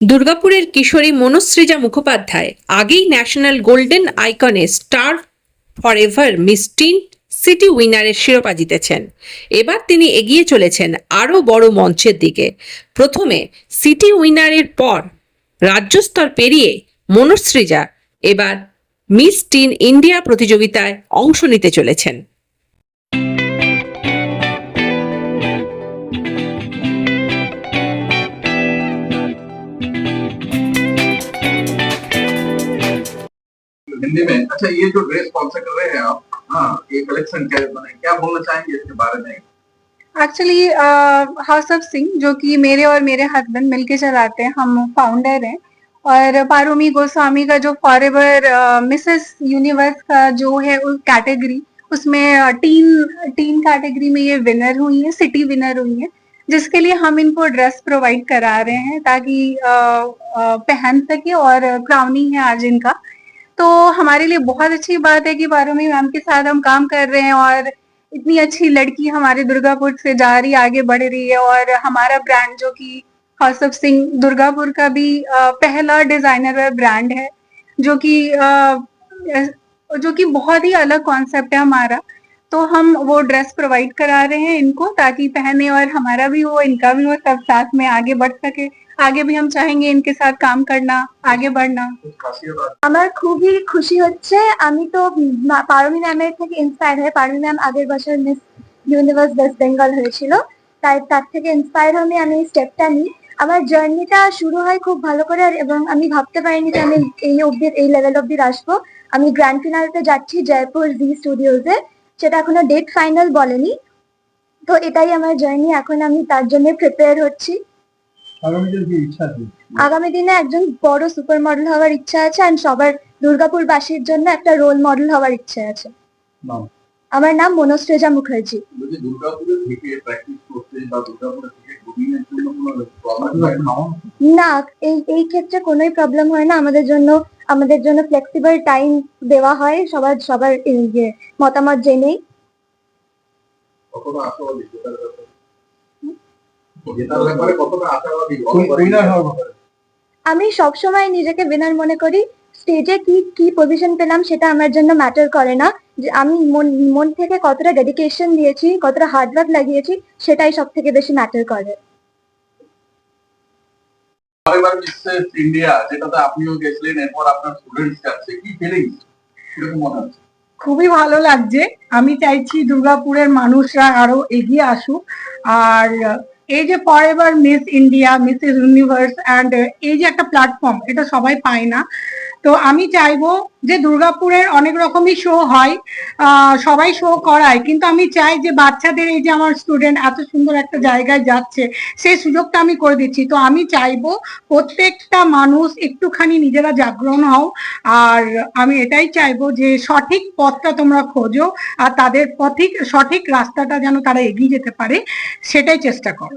দুর্গাপুরের কিশোরী মনসৃজা মুখোপাধ্যায়, আগেই national golden আইকনে star forever miss teen city উইনারের শিরোপা জিতেছেন। এবার তিনি এগিয়ে চলেছেন আরও বড় মঞ্চের দিকে। প্রথমে সিটি উইনারের পর রাজ্যস্তর পেরিয়ে মনসৃজা এবার মিস টিন ইন্ডিয়া প্রতিযোগিতায় অংশ নিতে চলেছেন। हिंदी में। अच्छा ये जो ड्रेस स्पॉन्सर कर रहे हैं आप हाँ ये कलेक्शन क्या मैंने क्या बोलना चाहेंगे इसके बारे में? एक्चुअली हाउस ऑफ़ सिंह जो कि मेरे और मेरे हस्बैंड मिलके चलाते हैं हम फाउंडर हैं। और पारुमी गोस्वामी का जो फॉरएवर मिसेस यूनिवर्स का जो है उस कैटेगरी उसमें टीन टीन कैटेगरी में ये विनर हुई है सिटी विनर हुई है जिसके लिए हम इनको ड्रेस प्रोवाइड करा रहे हैं ताकि अ, अ, पहन सके और क्राउनिंग है आज इनका। तो हमारे लिए बहुत अच्छी बात है कि पारुमी मैम के साथ हम काम कर रहे हैं और इतनी अच्छी लड़की हमारे दुर्गापुर से जा रही, आगे बढ़ रही है और हमारा ब्रांड जो कि हाउस ऑफ़ सिंह दुर्गापुर का भी पहला डिज़ाइनर ब्रांड है, जो कि जो कि बहुत ही अलग कॉन्सेप्ट है हमारा। तो हम वो ड्रेस प्रोवाइड करा रहे हैं इनको ताकि पहने और हमारा भी हो, इनका भी हो, सब साथ में आगे बढ़ सके। आगे भी हम चाहेंगे इनके साथ काम करना आगे बढ़ना कुछ खासियत आप আমার খুবই খুশি হচ্ছে আমি তো মা- পারমি ম্যামের থেকে ইন্সপায়ার হয়ে পারমি ম্যাম আগের বছর মিস ইউনিভার্স ওয়েস্ট বেঙ্গল হয়েছিল তাই তার থেকে ইন্সপায়ার হয়ে আমি এই স্টেপটা নিই আমার জার্নিটা শুরু হয় খুব ভালো করে আর- এবং আমি ভাবতে পারিনি যে আমি এই অব্দি এই লেভেল অব্দি আসবো আমি গ্র্যান্ড ফিনালতে যাচ্ছি জয়পুর জি স্টুডিওতে সেটা এখনো ডেট ফাইনাল বলেনি তো এটাই আমার জার্নি এখন আমি তার জন্য প্রিপেয়ার হচ্ছি আগামী দিনে একজন বড় সুপার মডেল হওয়ার ইচ্ছা আছে আর সবার দুর্গাপুরবাসীর জন্য একটা রোল মডেল হওয়ার ইচ্ছা আছে। আমার নাম মনস্রেজা মুখার্জি। দুর্গাপুরে দুর্গাপুরে কোনো না? না এই এই ক্ষেত্রে কোনোই প্রবলেম হয় না। আমাদের জন্য আমাদের জন্য ফ্লেক্সিবল টাইম দেওয়া হয়। সবার সবার ইয়ে মতামত জেনেই। আমি সবসময় নিজেকে উইনার মনে করি স্টেজে কি কি পজিশন পেলাম সেটা আমার জন্য ম্যাটার করে না। যে আমি মন মন থেকে কতটা ডেডিকেশন দিয়েছি কতটা হার্ডওয়ার্ক লাগিয়েছি সেটাই সব থেকে বেশি ম্যাটার করে। ইন্ডিয়া যেটাতে আপনিও গেছিলেন এরপর আপনার স্টুডেন্টস যাচ্ছে কি ফিলিংস কীরকম মনে হচ্ছে? খুবই ভালো লাগছে। আমি চাইছি দুর্গাপুরের মানুষরা আরও এগিয়ে আসুক। আর এই যে forever miss India Mrs universe and এই যে একটা প্ল্যাটফর্ম এটা সবাই পায় না। তো আমি চাইব যে দুর্গাপুরের অনেক রকমই শো হয় সবাই শো করায়। কিন্তু আমি চাই যে বাচ্চাদের এই যে আমার স্টুডেন্ট এত সুন্দর একটা জায়গায় যাচ্ছে, সেই সুযোগটা আমি করে দিচ্ছি। তো আমি চাইব প্রত্যেকটা মানুষ একটুখানি নিজেরা জাগরণ হও। আর আমি এটাই চাইব যে সঠিক পথটা তোমরা খোঁজো, আর তাদের পথিক, সঠিক রাস্তাটা যেন তারা এগিয়ে যেতে পারে, সেটাই চেষ্টা করো।